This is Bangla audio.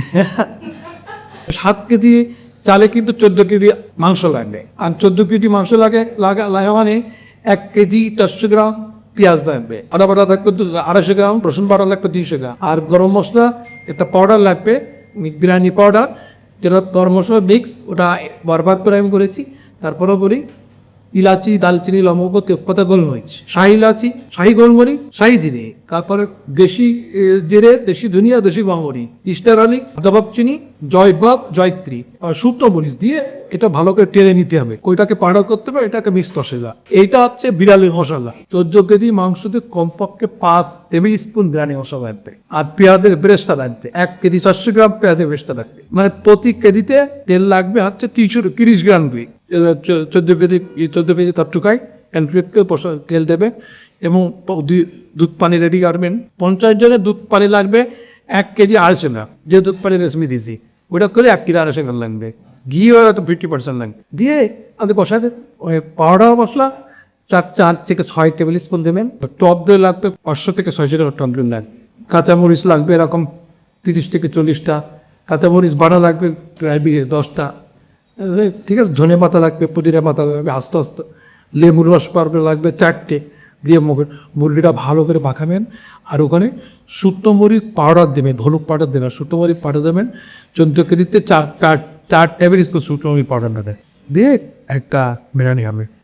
সাত কেজি চালে কিন্তু চোদ্দ কেজি মাংস লাগবে আর চোদ্দ কেজি মাংস লাগে, লাগা লাগা মানে এক কেজি চারশো গ্রাম পেঁয়াজ লাগবে। আদা বাটা দু- আড়াইশো গ্রাম, রসুন বাটা লাগবে তিনশো গ্রাম। আর গরম মশলা, একটা পাউডার লাগবে বিরিয়ানি পাউডার যেটা গরম মশলা মিক্স ওটা বরবাদ করে আমি করেছি। তারপরেও বলি ইলাচি, দালচিনি, লবঙ্গ, তেজপাতা, গোলমরিচ। শাহি ইলাচি, শাহি গোলমরিচ, শাহি জিরে। তারপরে দেশি জিরে, দেশি ধনিয়া, দেশি বাঙরি ইস্টার আলি দবাব চিনি, জয়বাগ, জয়ত্রী। শুকনো মরিচ দিয়ে এটা ভালো করে টেনে নিতে হবে। ওইটাকে পাউডার করতে হবে, এটাকে মিক্স মশলা। এইটা হচ্ছে বিড়ালি মশলা। চোদ্দ কেজি মাংসতে কমপক্ষে পাঁচ টেবিল স্পুন বিরিয়ানি মশলা লাগবে। আর পেঁয়াজের ব্রেস্টটা লাগবে। এক কেজি চারশো গ্রাম পেঁয়াজের ব্রেস্টটা লাগবে। মানে প্রতি কেজিতে তেল লাগবে হচ্ছে তিনশো তিরিশ গ্রাম দুই। চোদ্দ কেজি চোদ্দ কেজি তট্টুকায় ক্যালকুলেটকে তেল দেবে এবং দুধ পানি রেডি করবেন পঞ্চাশ জনের দুধ পানি লাগবে, এক কেজি আড়াইশো গ্রাম। যে দুধ পানি রেসমি দিয়েছি ওটা করে এক কেজি আড়াইশো গ্রাম লাগবে। ঘি হয়তো ফিফটি পার্সেন্ট লাগবে। দিয়ে আমাদের বসাবে, ওই পাউডার মশলা, চার চার থেকে ছয় টেবিল স্পুন দেবেন। টপ দই লাগবে, পাঁচশো থেকে ছয়শো টাকা টপ দই লাগবে। কাঁচামরিচ লাগবে এরকম তিরিশ থেকে চল্লিশটা। কাঁচামরিচ বাড়া লাগবে প্রায় দশটা। ঠিক আছে, ধনে পাতা লাগবে, পুদিনা পাতা লাগবে, আস্তে আস্তে। লেবুর রস পারবে, লাগবে চারটে দিয়ে মুখে মুরগিটা ভালো করে মাখাবেন। আর ওখানে মরিচ পাউডার দেবেন, হলুদ পাউডার দেবেন। মরিচ পাউডার দেবেন চোদ্দ কেজিতে চার চার চার টেবিল স্পুন মরিচ পাউডার দেবেন দিয়ে একটা বিরিয়ানি হবে।